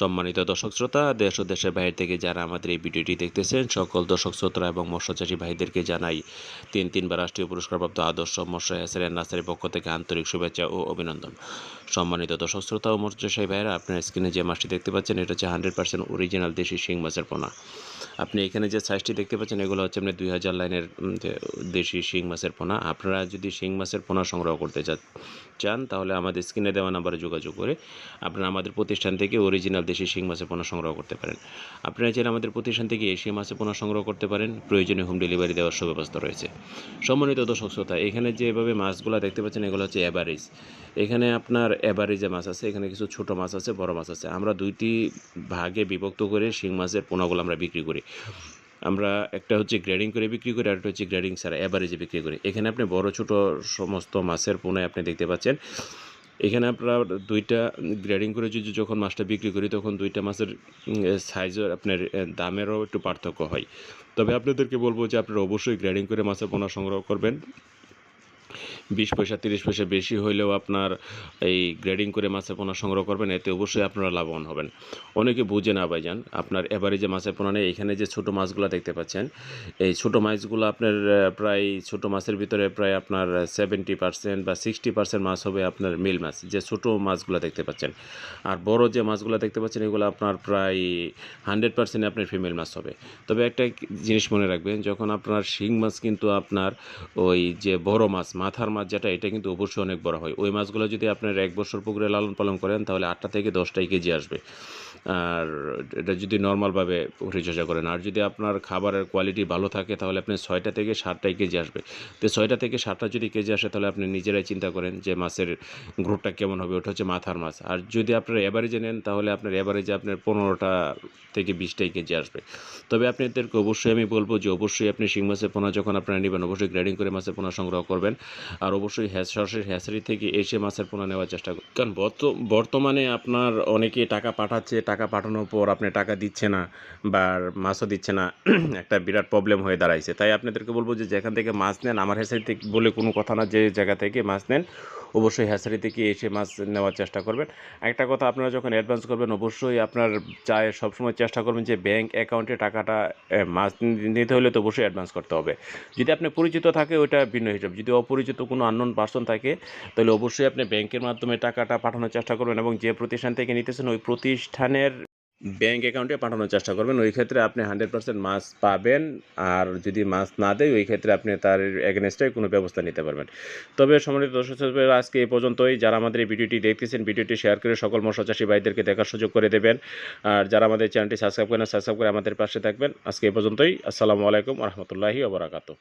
সম্মানিত দর্শক শ্রোতা, দেশ ও দেশের বাইরে থেকে যারা আমাদের এই ভিডিওটি দেখতেছেন, সকল দর্শক শ্রোতা এবং মৎস্যচাষী ভাইদেরকে জানাই তিন তিনবার রাষ্ট্রীয় পুরস্কারপ্রাপ্ত আদর্শ মৎস্য হ্যাসারের নার্সারির পক্ষ থেকে আন্তরিক শুভেচ্ছা ও অভিনন্দন। সম্মানিত দর্শক শ্রোতা ও মৎস্যচাষী ভাইরা আপনার স্ক্রিনে যে মাছটি দেখতে পাচ্ছেন, এটা হচ্ছে হান্ড্রেড পার্সেন্ট অরিজিনাল দেশি শিং মাছের পোনা। আপনি এখানে যে সাইজটি দেখতে পাচ্ছেন, এগুলো হচ্ছে আপনি দুই হাজার লাইনের দেশি শিং মাছের পোনা। আপনারা যদি শিং মাছের পোনা সংগ্রহ করতে চান, তাহলে আমাদের স্ক্রিনে দেওয়া নাম্বারে যোগাযোগ করে আপনারা আমাদের প্রতিষ্ঠান থেকে অরিজিনাল দেশি শিং মাছের পোনা সংগ্রহ করতে পারেন। আপনারা চাইলে আমাদের প্রতিষ্ঠান থেকে এশিয়া মাছের পোনা সংগ্রহ করতে পারেন। প্রয়োজনে হোম ডেলিভারি দেওয়ার সুব্যবস্থা রয়েছে। সম্মানিত দর্শক শ্রোতা, এখানে যেভাবে মাছগুলো দেখতে পাচ্ছেন, এগুলো হচ্ছে অ্যাভারেজ এখানে আপনার অ্যাভারেজে মাছ আছে, এখানে কিছু ছোট মাছ আছে, বড় মাছ আছে। আমরা দুইটি ভাগে বিভক্ত করে শিং মাছের পোনাগুলো আমরা বিক্রি করি। আমরা একটা হচ্ছে গ্রেডিং করে বিক্রি করি, আরেকটা হচ্ছে গ্রেডিং ছাড়া অ্যাভারেজে বিক্রি করি। এখানে আপনি বড়, ছোট সমস্ত মাছের পোনায় আপনি দেখতে পাচ্ছেন। এখানে আপনারা দুইটা গ্রেডিং করে যদি যখন মাছটা বিক্রি করি, তখন দুইটা মাছের সাইজও আপনার দামেরও একটু পার্থক্য হয়। তবে আপনাদেরকে বলব যে আপনারা অবশ্যই গ্রেডিং করে মাছের পোনা সংগ্রহ করবেন। বিশ পয়সা, তিরিশ পয়সা বেশি হইলেও আপনার এই গ্রেডিং করে মাছের পোনা সংগ্রহ করবেন, এতে অবশ্যই আপনারা লাভবান হবেন। অনেকে বুঝে না ভাইজান, আপনার এবারে যে মাছের পোনা নেই। এখানে যে ছোটো মাছগুলো দেখতে পাচ্ছেন, এই ছোটো মাছগুলো আপনার প্রায় ছোটো মাছের ভিতরে প্রায় আপনার সেভেন্টি পার্সেন্ট বা সিক্সটি পার্সেন্ট মাছ হবে আপনার মিল মাছ, যে ছোটো মাছগুলো দেখতে পাচ্ছেন। আর বড় যে মাছগুলো দেখতে পাচ্ছেন, এগুলো আপনার প্রায় হান্ড্রেড পার্সেন্ট আপনার ফিমেল মাছ হবে। তবে একটা জিনিস মনে রাখবেন, যখন আপনার শিং মাছ কিন্তু আপনার ওই যে বড় মাছ মাথার মাছ যেটা, এটা কিন্তু অবশ্যই অনেক বড় হয়। ওই মাছগুলো যদি আপনার এক বছর পুকুরে লালন পালন করেন, তাহলে আটটা থেকে দশটাই কেজি আসবে। আর এটা যদি নর্মালভাবে পরিচর্যা করেন, আর যদি আপনার খাবারের কোয়ালিটি ভালো থাকে, তাহলে আপনি ছয়টা থেকে সাতটাই কেজি আসবে। তো ছয়টা থেকে সাতটা যদি কেজি আসে, তাহলে আপনি নিজেরাই চিন্তা করেন যে মাছের গ্রোথটা কেমন হবে, ওটা হচ্ছে মাথার মাছ। আর যদি আপনার এভারেজে নেন, তাহলে আপনার এভারেজে আপনার পনেরোটা থেকে বিশটাই কেজি আসবে। তবে আপনাদেরকে অবশ্যই আমি বলব যে, অবশ্যই আপনি শিং মাছের পোনা যখন আপনারা নেবেন, অবশ্যই গ্রেডিং করে মাছের পোনা সংগ্রহ করবেন। আর অবশ্যই হ্যাঁ সরাসরি হ্যাসারি থেকে এসে মাছের পোনা নেওয়ার চেষ্টা করুন কারণ বর্ত- বর্তমানে আপনার অনেকে টাকা পাঠাচ্ছে, টাকা পাঠানোর পর আপনি টাকা দিচ্ছে না বা মাছও দিচ্ছে না, একটা বিরাট প্রবলেম হয়ে দাঁড়াইছে। তাই আপনাদেরকে বলব যে যেখান থেকে মাছ নেন, আমার হ্যাসারি থেকে বলে কোনো কথা না, যে জায়গা থেকে মাছ নেন অবশ্যই হ্যাসারি থেকে এসে মাছ নেওয়ার চেষ্টা করবেন। একটা কথা আপনারা যখন অ্যাডভান্স করবেন, অবশ্যই আপনার চায় সবসময় চেষ্টা করবেন যে ব্যাংক অ্যাকাউন্টে টাকাটা মাছ নিতে হলে তো অবশ্যই অ্যাডভান্স করতে হবে। যদি আপনি পরিচিত থাকে, ওইটা ভিন্ন হিসাব। যদি অপরিচিত কোনো আননোন পার্সন থাকে, তাহলে অবশ্যই আপনি ব্যাংকের মাধ্যমে টাকাটা পাঠানোর চেষ্টা করবেন এবং যে প্রতিষ্ঠান থেকে নিতেছেন, ওই প্রতিষ্ঠানের ব্যাংক অ্যাকাউন্টে পাঠানোর চেষ্টা করবেন। ওই ক্ষেত্রে আপনি হান্ড্রেড পার্সেন্ট মাছ পাবেন আর যদি মাছ না দেয়, ওই ক্ষেত্রে আপনি তার এগেনস্টে কোনো ব্যবস্থা নিতে পারবেন। তবে সম্মানিত দর্শক আজকে এই পর্যন্তই। যারা আমাদের এই ভিডিওটি দেখতেছেন, ভিডিওটি শেয়ার করে সকল মৎস্যচাষী ভাইদেরকে দেখার সুযোগ করে দেবেন। আর যারা আমাদের চ্যানেলটি সাবস্ক্রাইব করেন সাবস্ক্রাইব করে আমাদের পাশে থাকবেন। আজকে এই পর্যন্তই। আসসালামু আলাইকুম রহমতুল্লাহি ওবরাকাতু